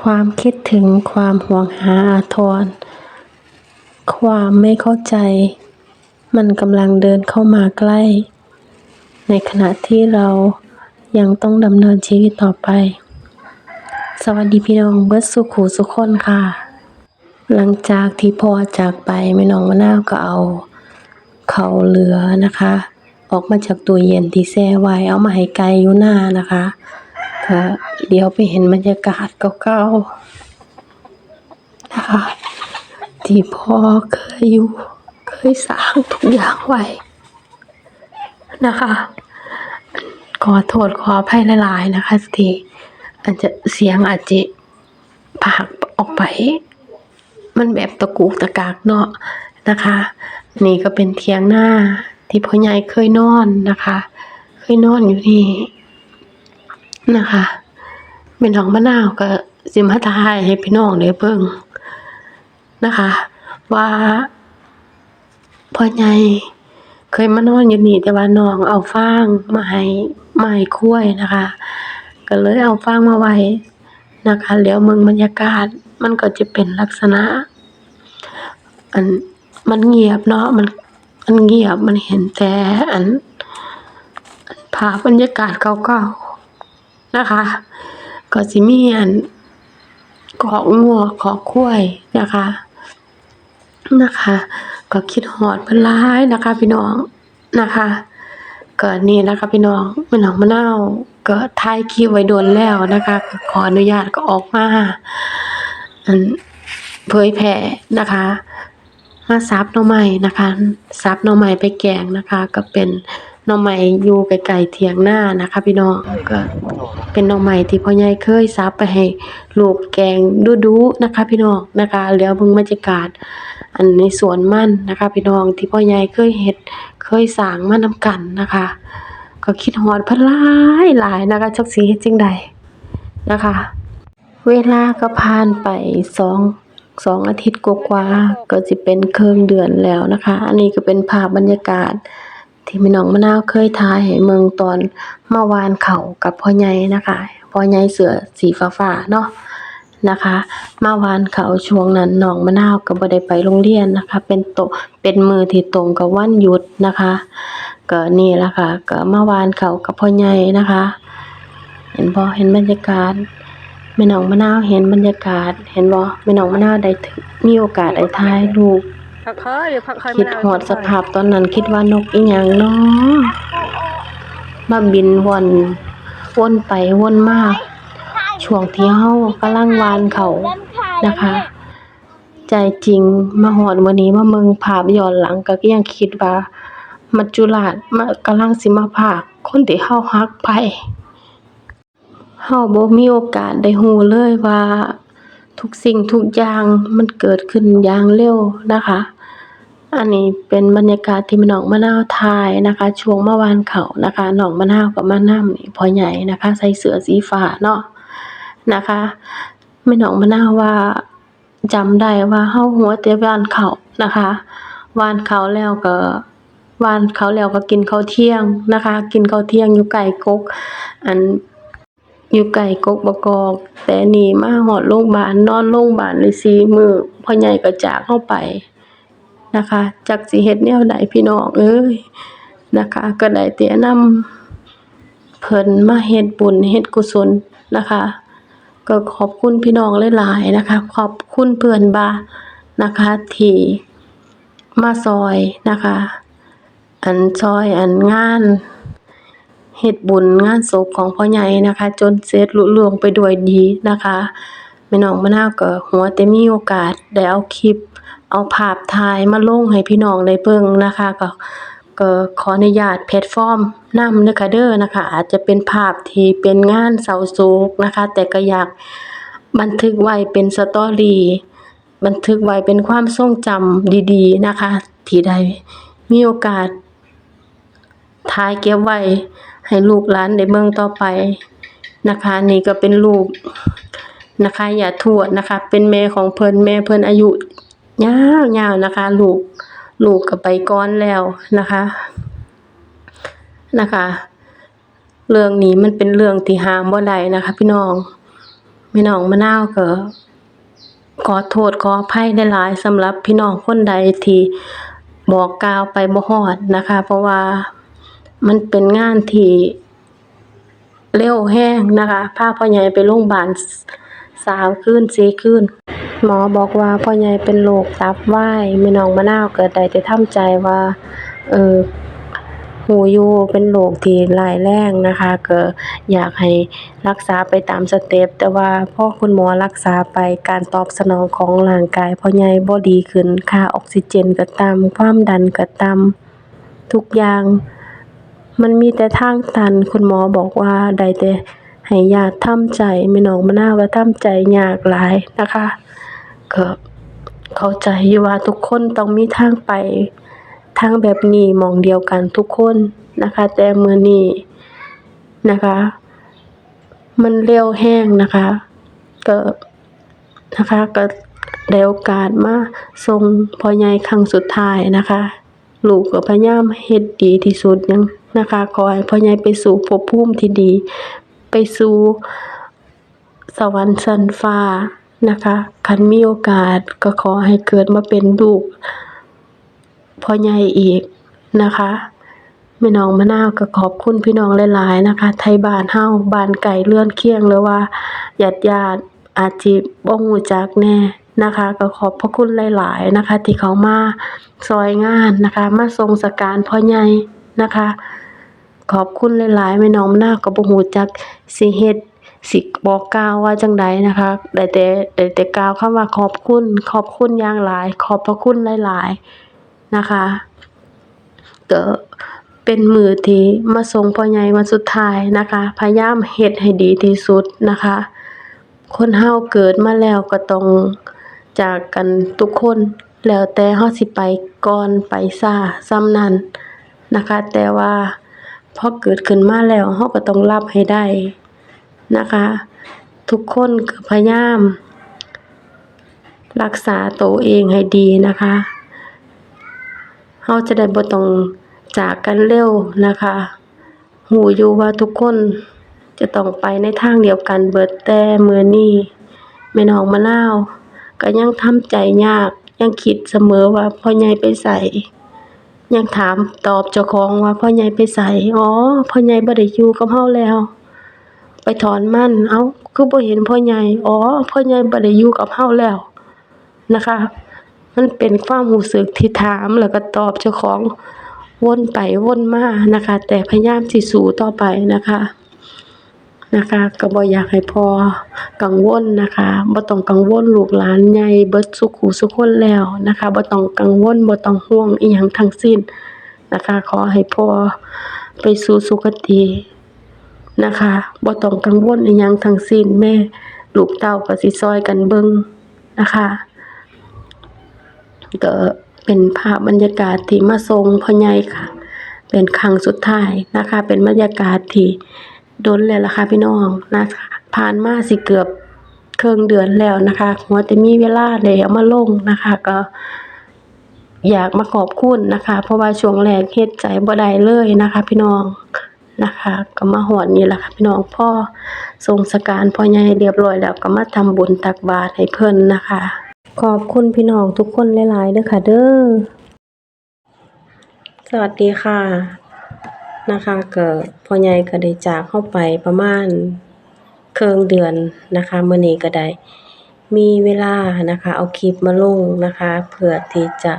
ความคิดถึงความห่วงหาอาทร ความไม่เข้าใจ มันกำลังเดินเข้ามาใกล้ ในขณะที่เรายังต้องดำเนินชีวิตต่อไป สวัสดีพี่น้องเบิดสุขูสุขคนค่ะ หลังจากที่พ่อจากไปแม่น้องมะนาวก็เอาเขาเหลือนะคะ ออกมาจากตู้เย็นที่แช่ไว้เอามาให้ไก่อยู่หน้านะคะ ก็เดี๋ยวไปเห็นบรรยากาศเก่าๆนะคะที่พ่อเคยอยู่ เคยสร้างทุกอย่างไว้นะคะขอโทษขออภัยหลายๆนะคะทีอาจจะเสียงอาจจะผากออกไป มันแบบตะกุกตะกากเนาะนะคะ นี่ก็เป็นเทียงหน้าที่พ่อใหญ่เคยนอนนะคะ เคยนอนอยู่นี่ นะคะเป็นน้องมะนาวก็สิมาทายให้พี่น้องได้เบิ่งนะคะ ว่าพ่อใหญ่เคยมานอนอยู่นี่แต่ว่าน้องเอาฟางมาให้มาให้คุ้ยนะคะ ก็เลยเอาฟางมาไว้นะคะแล้วเมืองบรรยากาศมันก็จะเป็นลักษณะอันมันเงียบเนาะมันมันเงียบมันเห็นแต่อันภาพบรรยากาศเก่าๆ นะคะ ก็สิมีอันขอกงัวขอกควายนะคะนะคะ ก็คิดฮอดเพิ่นหลายนะคะ พี่น้องนะคะเก็นี่นะคะ พี่น้องแม่น้องมะนาวก็ถ่ายคลิปไว้โดนแล้วนะคะ ขออนุญาตก็ออกมาอันเผยแผ่นะคะมาซับหน่อไม้นะคะซับหน่อไม้ไปแกงนะคะ ก็เป็น หน่อไม้อยู่ไกลๆเถียงหน้านะคะพี่น้องก็เป็นหน่อไม้ที่พ่อใหญ่เคยซับไปให้ลูกแกงดูๆนะคะพี่น้องนะคะแล้วเบิ่งบรรยากาศ อันในสวนมันนะคะ พี่น้องที่พ่อใหญ่เคยเฮ็ดเคยสร้างมานำกันนะคะ ก็คิดฮอดเพิ่นหลายหลายนะคะจักสิเฮ็ดจังใดนะคะ เวลาก็ผ่านไปสองสองอาทิตย์กว่าๆก็สิเป็นเครึ่งเดือนแล้วนะคะ อันนี้ก็เป็นภาพบรรยากาศ ที่แม่น้องมะนาวเคยถ่ายให้เมืองตอนเมาหว่านเข้ากับพ่อใหญ่นะคะพ่อใหญ่เสือสีฟ้าๆเนาะนะคะเมาหว่านเขาช่วงนั้นน้องมะนาวก็บ่ได้ไปโรงเรียนนะคะ เป็นโตะเป็นมือที่ตรงกับวันหยุดนะคะก็นี่ละค่ะก็มาหว่านเขากับพ่อใหญ่นะคะ เห็นบ่เห็นบรรยากาศแม่น้องมะนาวเห็นบรรยากาศ เห็นบ่แม่น้องมะนาวได้มีโอกาสได้ถ่ายรูป ผักเคยหรือผักเคยคิดฮอดสภาพตอนนั้นคิดว่านกอีหยังเนาะมาบินวนวนไปวนมาช่วงที่เฮากำลังวานเขานะคะ ใจจริงมาฮอดมื้อนี้มาเบิ่งภาพย้อนหลังก็ยังคิดว่ามัจจุราชมากำลังสิมาพรากคนที่เฮารักไปเฮาบ่มีโอกาสได้รู้เลยว่าทุกสิ่งทุกอย่างมันเกิดขึ้นอย่างเร็วนะคะ อันนี้เป็นบรรยากาศที่แม่น้องมะนาวถ่ายนะคะ ช่วงเมื่อวานเขานะคะน้องมะนาวก็มานำนี่พอใหญ่นะคะ ใส่เสื้อสีฟ้าเนาะนะคะแม่น้องมะนาวว่าจำได้ว่าเฮาหัวแต่หว่านข้านะคะวานข้าแล้วก็วานข้าแล้วก็กินข้าวเที่ยงนะคะ กินข้าวเที่ยงอยู่ใกล้กก อันอยู่ไกลกกบกอกแต่นี่มาฮอดโรงบาลนอนโรงบาลได้4มื้อพ่อใหญ่ก็จากเราไป นะคะ จักสิเฮ็ดแนวใดพี่น้องเอ้ยนะคะ ก็ได้แต่นำเพิ่นมาเฮ็ดบุญเฮ็ดกุศลนะคะ ก็ขอบคุณพี่น้องหลายๆนะคะ ขอบคุณเพื่อนบ้านนะคะที่มาซอยนะคะ อันซอยอันงานเฮ็ดบุญงานศพของพ่อใหญ่นะคะ จนเสร็จลุล่วงไปด้วยดีนะคะแม่น้องมะนาวก็หัวแต่มีโอกาสได้เอาคลิป เอาภาพถ่ายมาลงให้พี่น้องได้เบิ่งนะคะ ก็ก็ขออนุญาตแพลตฟอร์มนำเด้อค่ะเด้อนะคะ อาจจะเป็นภาพที่เป็นงานเศร้าโศกนะคะ แต่ก็อยากบันทึกไว้เป็นสตอรี่บันทึกไว้เป็นความทรงจำดีๆนะคะ ที่ได้มีโอกาสถ่ายเก็บไว้ให้ลูกหลานได้เบิ่งต่อไปนะคะ นี่ก็เป็นรูปนะคะอย่าทวดนะคะ เป็นแม่ของเพิ่นแม่เพิ่นอายุ ยาวๆนะคะ ลูกลูกก็ไปก่อนแล้วนะคะนะคะ เรื่องนี้มันเป็นเรื่องที่ห้ามบ่ได้นะคะ พี่น้องพี่น้องมะนาวก็ขอโทษขออภัยหลายสำหรับพี่น้องคนใดที่บอกกล่าวไปบ่ฮอดนะคะ เพราะว่ามันเป็นงานที่เร็วแรงนะคะพาพ่อใหญ่ไปโรงบาล สามคืนสี่คืนหมอบอกว่าพ่อใหญ่เป็นโรคตับวายแม่น้องมะนาวเก็ได้แต่ทำใจว่า เออรู้อยู่เป็นโรคที่ร้ายแรงนะคะ ก็อยากให้รักษาไปตามสเต็ปแต่ว่าพ่อคุณหมอรักษาไปการตอบสนองของร่างกายพ่อใหญ่บ่ดีขึ้นค่าออกซิเจนก็ต่ำความดันก็ต่ำทุกอย่าง มันมีแต่ทางตันคุณหมอบอกว่าได้แต่ ให้ญาติทำใจแม่น้องมะนาวก็ทำใจยากหลายนะคะ ก็เข้าใจอยู่ว่าทุกคนต้องมีทางไปทางแบบนี้มองเดียวกันทุกคนนะคะ แต่เมื้อนี้นะคะ มันเร็วแรงนะคะก็นะคะก็ได้โอกาสมาส่งพ่อใหญ่ครั้งสุดท้ายนะคะ ลูกก็พยายามเฮ็ดดีที่สุดยังนะคะ ขอให้พ่อใหญ่ไปสู่ภพภูมิที่ดี ไปสู่สวรรค์ชั้นฟ้านะคะคันมีโอกาสก็ขอให้เกิดมาเป็นลูกพ่อใหญ่อีกนะคะแม่น้องมะนาวก็ขอบคุณพี่น้องหลายๆนะคะ ไทยบ้านเฮาบ้านไกลเรือนเคียงหรือว่าญาติๆอาจสิบ่รู้จักแน่นะคะ ก็ขอบพระคุณหลาย ๆ นะคะ ที่เขามาช่วยงานนะคะ มาทรงสการพ่อใหญ่นะคะ ขอบคุณหลายๆแม่น้องมะนาวก็บ่รู้จักสิเฮ็ดสิบอกกล่าวว่าจั่งใดนะคะ ได้แต่ได้แต่กล่าวคำว่าขอบคุณ ขอบคุณอย่างหลาย ขอบพระคุณหลาย ๆ นะคะก็เป็นมือที่มาส่งพ่อใหญ่วันสุดท้ายนะคะ พยายามเฮ็ดให้ดีที่สุดนะคะ คนเฮาเกิดมาแล้วก็ต้องจากกันทุกคนแล้วแต่เฮาสิไปก่อนไปช้าส่ำนั้นนะคะ แต่ว่า พอเกิดขึ้นมาแล้วเฮาก็ต้องรับให้ได้นะคะ ทุกคนก็พยายาม รักษาตัวเองให้ดีนะคะเฮาจะได้บ่ต้องจากกันเร็วนะคะรู้อยู่ว่าทุกคนจะต้องไปในทางเดียวกันเบิดแต่มือนี้แม่น้องมะนาวก็ยังทำใจยากยังคิดเสมอว่าพ่อใหญ่ไปไส ยังถามตอบเจ้าของว่าพ่อใหญ่ไปใสอ๋อพ่อใหญ่บ่ได้อยู่กับเฮาแล้ว ไปถอนมั่นเอ้าคือบ่เห็นพ่อใหญ่อ๋อพ่อใหญ่บ่ได้อยู่กับเฮาแล้วนะคะ มันเป็นความรู้สึกที่ถามแล้วก็ตอบเจ้าของวนไปวนมานะคะ แต่พยายามสิสู้ต่อไปนะคะ นะคะก็บ่อยากให้พอกังวลนะคะบ่ต้องกังวลลูกหลานใหญ่เบิดซุขุซุคนแล้วนะคะบ่ต้องกังวลบ่ต้องห่วงอิหยังทั้งสิ้นนะคะ ขอให้พ่อไปสู่สุคตินะคะบ่ต้องกังวลอิหยังทั้งสิ้นแม่ลูกเต้าก็สิช่ยกันเบิ่งนะคะก็เป็นภาพบรรยากาศที่มาส่งพ่อใหญ่ค่ะ เป็นครั้งสุดท้ายนะคะ เป็นบรรยากาศที่ ดนแล้วล่ะค่ะพี่น้องนะคะผ่านมาสิเกือบครึ่งเดือนแล้วนะคะหัวแต่มีเวลาได้เอามาลงนะคะ ก็ อยากมาขอบคุณนะคะ เพราะว่าช่วงแรกเฮ็ดใจบ่ได้เลยนะคะ พี่น้องนะคะ ก็มาฮอดนี่ล่ะค่ะพี่น้องพ่อทรงสการพ่อใหญ่เรียบร้อยแล้วก็มาทำบุญตักบาตรให้เพิ่นนะคะ ขอบคุณพี่น้องทุกคนหลายๆเด้อค่ะเด้อสวัสดีค่ะ นะคะก็พ่อใหญ่ก็ได้จากเฮาไปประมาณเครึ่งเดือนนะคะมื้อนี้ก็ได้มีเวลานะคะเอาคลิปมาลงนะคะเพื่อที่จะ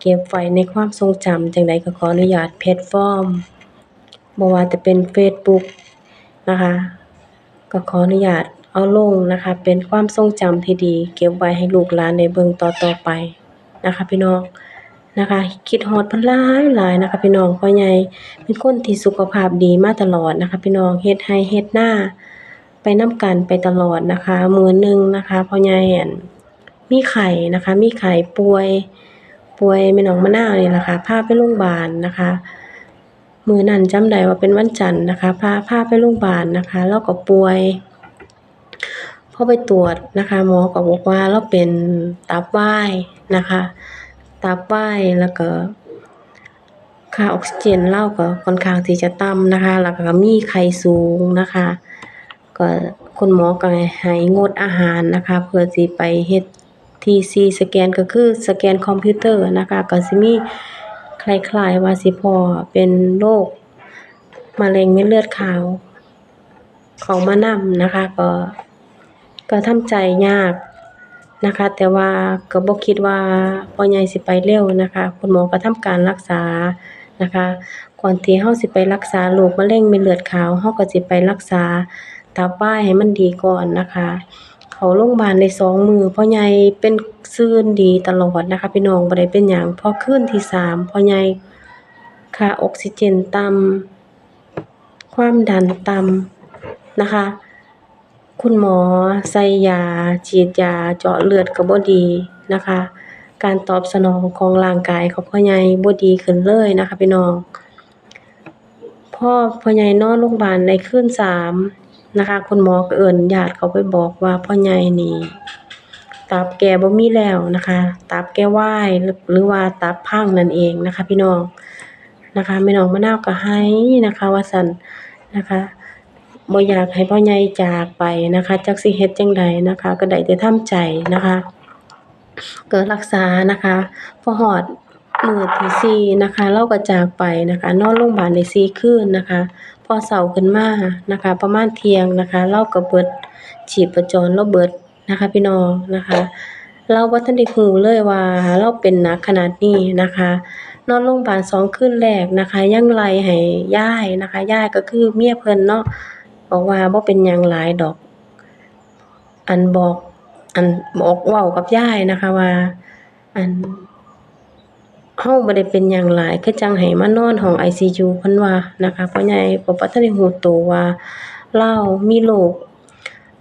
เก็บไว้ในความทรงจำจังใดก็ขออนุญาตแพลตฟอร์มบ่ว่าจะเป็นเฟซบุ๊กนะคะก็ขออนุญาตเอาลงนะคะ เป็นความทรงจำที่ดี เก็บไว้ให้ลูกหลานได้เบิ่งต่อๆไปนะคะ พี่น้อง นะคะ คิดฮอดพิ่นหลายหลายนะคะ พี่น้องพ่อใหญ่เป็นคนที่สุขภาพดีมาตลอดนะคะ พี่น้องเฮ็ดไร่เฮ็ดหน้า ไปน้ำกันไปตลอดนะคะมือหนึ่งนะคะพ่อใหญ่อั่นมีไข้นะคะ มีไข้ป่วย ป่วยแม่น้องมะนาวนี่ล่ะค่ะพาไปโรงบาลนะคะมือนั้นจำได้ว่าเป็นวันจันทร์นะคะพาพาไปโรงบาลนะคะเลาก็ป่วยพอไปตรวจนะคะ หมอก็บอกว่าเลาเป็นตับวายนะคะ ตับวายแล้วก็ค่าออกซิเจนเล่าก็ค่อนข้างที่จะต่ำนะคะ แล้วก็มีไข้สูงนะคะ ก็คุณหมอก็ให้งดอาหารนะคะ เพื่อสิไปเฮ็ด TC สแกนก็คือสแกนคอมพิวเตอร์นะคะ ก็สิมีคล้ายๆว่าสิพอเป็นโรคมะเร็งเม็ดเลือดขาวข้ามานำนะคะ ก็ก็ทำใจยาก นะคะ แต่ว่าก็บ่คิดว่าพ่อใหญ่สิไปเร็วนะคะ คุณหมอก็ทำการรักษานะคะ ก่อนที่เฮาสิไปรักษาโรคมะเร็งเม็ดเลือดขาวเฮาก็สิไปรักษาตับวายให้มันดีก่อนนะคะ เขาโรงบาลได้2มื้อพ่อใหญ่เป็นซื่นดีตลอดนะคะ พี่น้องบ่ได้เป็นหยังพอคืนที่3พ่อใหญ่ค่าออกซิเจนต่ำความดันต่ำนะคะ คุณหมอ ใส่ยา ฉีดยา เจาะเลือดก็บ่ดีนะคะ การตอบสนองของร่างกายของพ่อใหญ่บ่ดีขึ้นเลยนะคะพี่น้องพอพ่อใหญ่นอนโรงพยาบาลในคืน3นะคะ คุณหมอก็เอิ้นญาติเขาไปบอกว่าพ่อใหญ่นี่ตับแกบ่มีแล้วนะคะ ตับแกวายหรือว่าตับพังนั่นเองนะคะ พี่น้องนะคะแม่น้องมะนาวก็ไห้นะคะ ว่าซั่นนะคะ บ่อยากให้พ่อใหญ่จากไปนะคะจักสิเฮ็ดจั่งใดนะคะ ก็ได้แต่ทำใจนะคะก็รักษานะคะพอฮอดมือที่สี่นะคะเล่าก็จากไปนะคะนอนโรงบาลได้สี่คืนนะคะ พอเช้าขึ้นมานะคะ ประมาณเที่ยงนะคะเล่าก็เบิดชีพจรเลาเบิดนะคะพี่น้องนะคะเราบ่ทันได้หูเลยว่าเราเป็นหนักขนาดนี้นะคะ นอนโรงบาล2คืนแรกนะคะ ยังไลให้ย่ายนะคะย่ายก็คือเมียเพิ่นเนาะ บอกว่าบ่เป็นยังหลายดอก อันบอกอันบอกเว้ากับยายนะคะว่า อันเฮาบ่ได้เป็นหยังหลายคือจังให้มานอนห้อง ICU เพิ่นว่านะคะพ่อใหญ่ก็บ่ทันได้รู้ตัวว่าเลามีโรค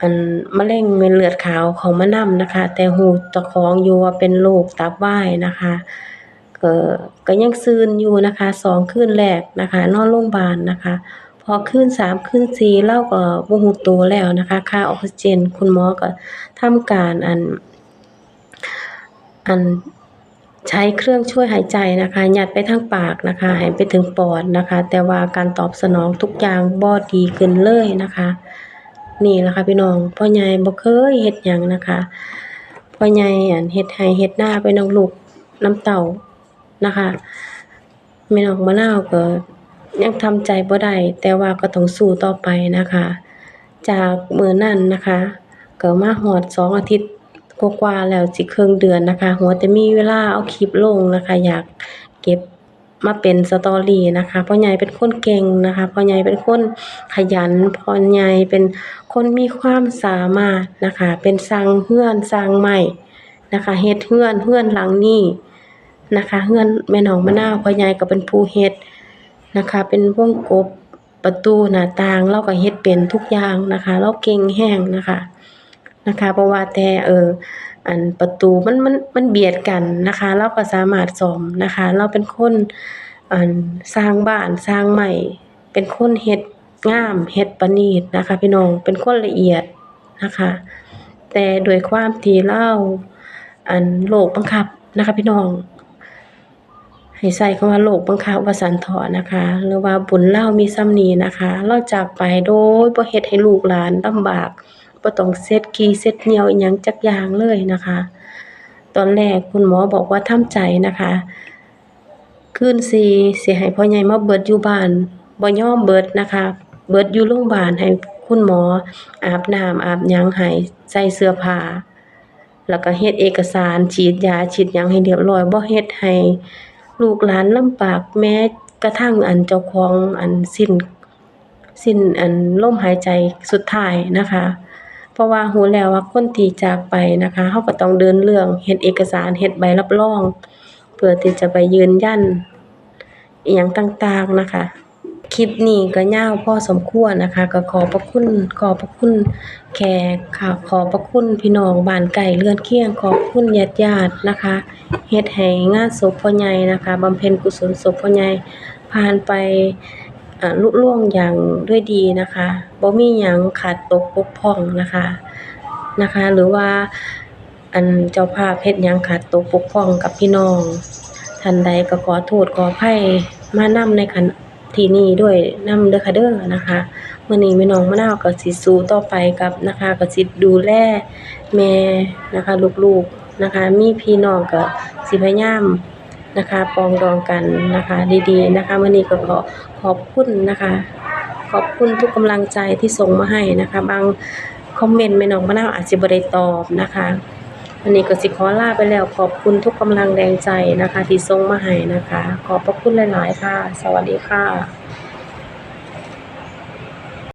อันมะเร็งเม็ดเลือดขาวเข้ามานำนะคะ แต่รู้เจ้าของอยู่ว่าเป็นโรคตับวายนะคะก็ก็ยังซืนอยู่นะคะ 2 คืนแรกนะคะ นอนโรงบาลนะคะ พอคืน3คืน4เล่าก็บ่รู้ตัวแล้วนะคะ ค่าออกซิเจน คุณหมอก็ทำการอัน อันใช้เครื่องช่วยหายใจนะคะ ยัดไปทางปากนะคะให้ไปถึงปอดนะคะ แต่ว่าการตอบสนองทุกอย่างบ่ดีขึ้นเลยนะคะ นี่แหละค่ะพี่น้องพ่อใหญ่บ่เคยเฮ็ดหยังนะคะพ่อใหญ่อันเฮ็ดไร่เฮ็ดหน้าไปนำลูกน้ำเต้านะคะแม่น้องมะนาวก็ ยังทำใจบ่ได้แต่ว่าก็ต้องสู้ต่อไปนะคะ จากมื้อนั้นนะคะก็มาฮอด2องอาทิตย์กว่าๆแล้วสิครึ่งเดือนนะคะ หัวแต่มีเวลาเอาคลิปลงนะคะ อยากเก็บมาเป็น story นะคะพ่อใหญ่เป็นคนเก่งนะคะพ่อใหญ่เป็นคนขยันพ่อใหญ่เป็นคนมีความสามารถนะคะ เป็นสร้างเรือนสร้างไม้นะคะเฮ็ดเรือนเรือนหลังนี้นะคะเรือนแม่น้องมะนาวพ่อใหญ่ก็เป็นผู้เฮ็ด นะคะ เป็นวงกบประตูหน้าต่างเลาก็เฮ็ดเป็นทุกอย่างนะคะเลาเก่งแรงนะคะนะคะบ่ว่าแต่เอออันประตูมันมันมันเบียดกันนะคะเลาก็สามารถซ่อมนะคะเลาเป็นคนอันสร้างบ้านสร้างไม้เป็นคนเฮ็ดงามเฮ็ดประณีตนะคะ พี่น้องเป็นคนละเอียดนะคะ แต่ด้วยความที่เล่าอันโรคบังคับนะคะ พี่น้อง ให้ใช้คำว่าโรคบังคับว่าซั่นถาะนะคะ หรือว่าบุญเล่ามีส่ำนี้นะคะเลาจากไปโดยบ่เฮ็ดให้ลูกหลานลำบากบ่ต้องเช็ดขี้เช็ดเหนียวอิหยังจักอย่างเลยนะคะ ตอนแรกคุณหมอบอกว่าทำใจนะคะคืนสี่สิให้พ่อใหญ่มาเบิดอยู่บ้านบ่ย่อมเบิดนะคะ เบิดอยู่โรงบาลให้คุณหมอ อาบน้ำอาบยังให้ใส่เสื้อผ้าแล้วก็เฮ็ดเอกสารฉีดยาฉีดยังให้เรียบร้อยบ่เฮ็ดให้ ลูกหลานลำบากแม้กระทั่งอันเจ้าของอันสิ้นสิ้นอันลมหายใจสุดท้ายนะคะ เพราะว่าหูแล้วว่าคนที่จากไปนะคะเขาก็ต้องเดินเรื่องเฮ็ดเอกสารเฮ็ดใบรับรอง เพื่อที่จะไปยืนยันอิหยังต่างๆนะคะ คลิปนี้ก็ยาวพอสมควรนะคะ ก็ขอบพระคุณขอบพระคุณแขกค่ะขอบพระคุณพี่น้องบ้านใกล้เรือนเคียงขอบคุณญาติๆนะคะเฮ็ดให้งานศพพ่อใหญ่นะคะบำเพ็ญกุศลศพพ่อใหญ่ผ่านไปลุล่วงอย่างด้วยดีนะคะบ่มีหยังขาดตกบกพร่องนะคะนะคะ หรือว่าอันเจ้าภาพเฮ็ดหยังขาดตกบกพร่องกับพี่น้องท่านใดก็ขอโทษขออภัยมานำในคัน ที่นี้ด้วยนำเด้อค่ะเด้อนะคะมื้อนี้แม่น้องมะนาวก็สิสูต่อไปกับนะคะก็สิดูแลแม่นะคะลูกๆนะคะ มีพี่น้องก็สิพยายามนะคะปองดองกันนะคะดีๆนะคะมื้อนี้ก็ขอขอบคุณนะคะ ขอบคุณทุกกำลังใจที่ส่งมาให้นะคะ บางคอมเมนต์แม่น้องมะนาวอาจสิบ่ได้ตอบนะคะ วันนี้ก็สิขอลาไปแล้วขอบคุณทุกกำลังแรงใจนะคะ ที่ส่งมาให้นะคะ ขอบพระคุณหลาย ๆ ค่ะ สวัสดีค่ะ